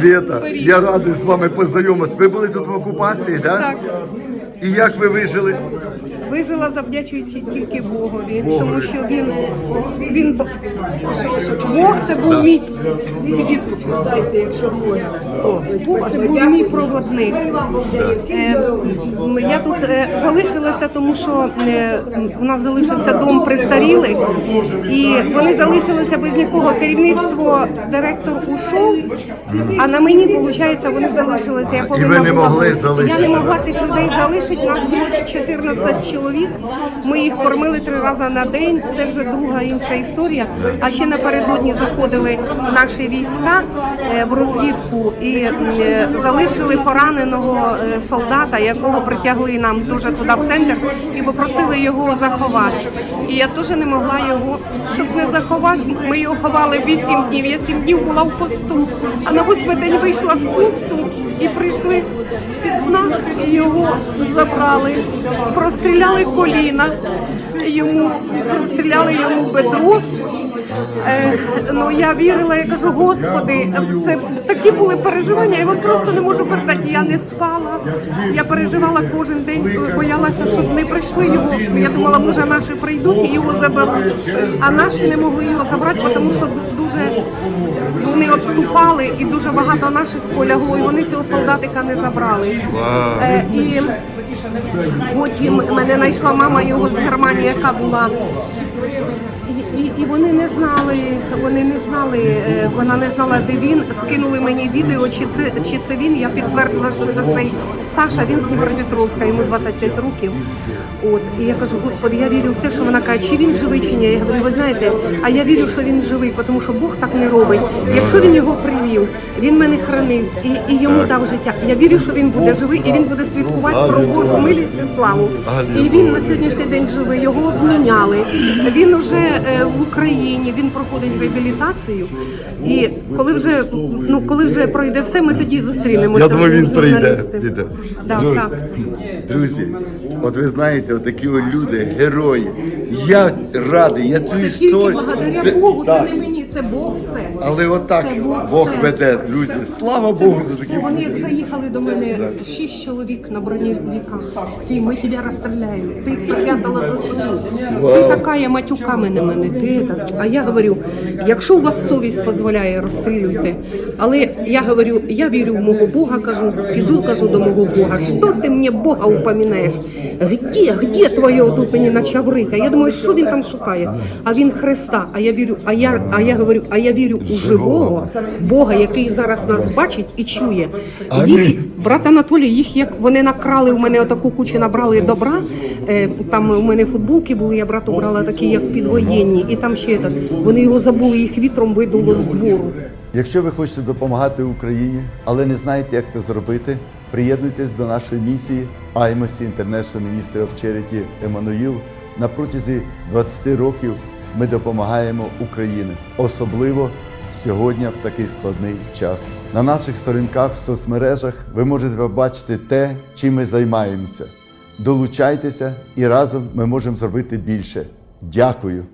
Света, я радий з вами познайомитися. Ви були тут в окупації, да? Так. І як ви вижили? Вижила завдячуючи тільки Богові, тому що він, він Бог це був мій Візитку вставте, якщо можна. Бог це був мій проводник. Е, Я тут е, залишилася, тому що е, у нас залишився дом престарілих, і вони залишилися без нікого. Керівництво директор ушов, а на мені, виходить, вони залишилися. Я повинна ви не могли залишити? Я не могла цих людей залишити. Нас було 14 чоловік. Ми їх кормили три рази на день. Це вже друга інша історія. А ще напередодні заходили наші війська е, в розвідку і е, залишили пораненого е, солдата, якого притягли нам дуже туди в центр, і попросили його заховати. І я теж не могла його, щоб не заховати. Ми його ховали 8 днів. Я 7 днів була в посту. А на восьмий день вийшла з посту і прийшли спецназ і його забрали, простріляли коліна, йому простріляли йому бедро. Е, ну я вірила, я кажу, господи, це такі були переживання. Я вам просто не можу передати. Я не спала. Я переживала кожен день, боялася, щоб не прийшли його. Я думала, може наші прийдуть і його заберуть. А наші не могли його забрати, тому що дуже вони відступали, і дуже багато наших полягло, і вони цього солдатика не забрали. Е, і потім мене знайшла мама його з Германії, яка була. І, і, вони не знали, вони не знали, е, вона не знала, де він. Скинули мені відео, чи це чи це він. Я підтвердила, що це цей Саша. Він з Дніпропетровська, йому 25 років. От і я кажу, господи, я вірю в те, що вона каже, чи він живий, чи ні. Я говорю, ви знаєте, а я вірю, що він живий, тому що Бог так не робить. Якщо він його привів, він мене хранив і, і йому дав життя. Я вірю, що він буде живий і він буде свідкувати про Божу милість і славу. І він на сьогоднішній день живий. Його обміняли. Він уже е, в Україні. Він проходить реабілітацію. І коли вже ну коли вже пройде все, ми тоді зустрінемося. Я думаю, він прийде. Да, Друзі, так. друзі, от ви знаєте, отакі от люди, герої. Я радий, я цю Це тільки історію. благодаря Це- Богу, це не мені, це Бог все. Але отак Це Бог Бог все. веде, друзі. Слава Це Богу Бог за такі. Вони як заїхали до мене шість чоловік на броневиках. Ці ми тебе розстріляємо. Ти прятала за собою. Ти така матюками на мене. Ти так. А я говорю, якщо у вас совість дозволяє, розстрілюйте. Але я говорю, я вірю в мого Бога, кажу, піду кажу до мого Бога. Що ти мені Бога упоминаєш? Где, где твоє тут мені почав рити? Я думаю, що він там шукає? А він Христа. А я вірю, а я, а я говорю, а я вірю у живого Бога, який зараз нас бачить і чує. Їх, брат Анатолій, їх як вони накрали у мене отаку кучу, набрали добра. Е, там у мене футболки були, я брату брала такі, як підвоєнні, і там ще этот, вони його забули, їх вітром видуло з двору. Якщо ви хочете допомагати Україні, але не знаєте, як це зробити, приєднуйтесь до нашої місії IMOC International Ministry of Charity Еммануїл. На протязі 20 років ми допомагаємо Україні, особливо сьогодні в такий складний час. На наших сторінках в соцмережах ви можете побачити те, чим ми займаємося. Долучайтеся і разом ми можемо зробити більше. Дякую.